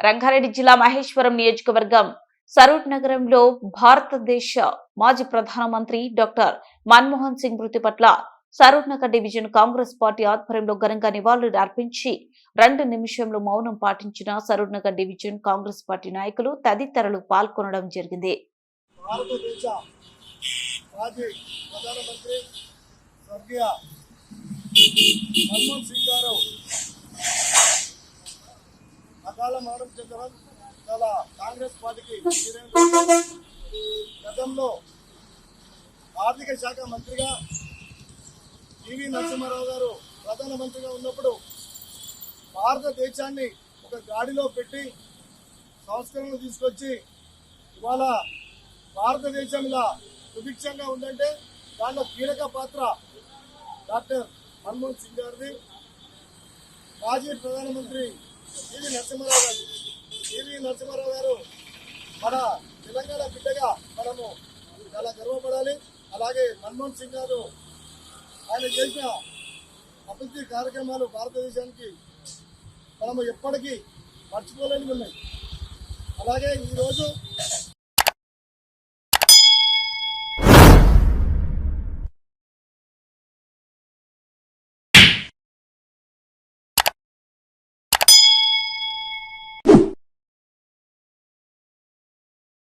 రంగారెడ్డి జిల్లా మహేశ్వరం నియోజకవర్గం సరూట్ నగరంలో భారతదేశ మాజీ ప్రధానమంత్రి డాక్టర్ మన్మోహన్ సింగ్ మృతి పట్ల సరూట్ నగర్ డివిజన్ కాంగ్రెస్ పార్టీ ఆధ్వర్యంలో ఘనంగా నివాళులు అర్పించి రెండు నిమిషంలో మౌనం పాటించిన సరూట్ నగర్ డివిజన్ కాంగ్రెస్ పార్టీ నాయకులు తదితరులు పాల్గొనడం జరిగింది. మన్మోహన్ సింగ్ గారు అకాల మేడం చెందడం చాలా కాంగ్రెస్ పార్టీకి గతంలో ఆర్థిక శాఖ మంత్రిగా పివి నరసింహారావు గారు ప్రధానమంత్రిగా ఉన్నప్పుడు భారతదేశాన్ని ఒక గాడిలో పెట్టి సంస్కరణలు తీసుకొచ్చి ఇవాళ భారతదేశం ఇలా సుభిక్షంగా ఉందంటే దాంట్లో కీలక పాత్ర డాక్టర్ మన్మోహన్ సింగ్ గారిది. మాజీ ప్రధానమంత్రి పివి నరసింహారావు గారు? పివి నరసింహారావు గారు? మన తెలంగాణ బిడ్డగా మనము చాలా గర్వపడాలి. అలాగే మన్మోహన్ సింగ్ గారు ఆయన చేసిన అభివృద్ధి కార్యక్రమాలు భారతదేశానికి మనము ఎప్పటికీ మర్చిపోలేనివి ఉన్నాయి. అలాగే ఈరోజు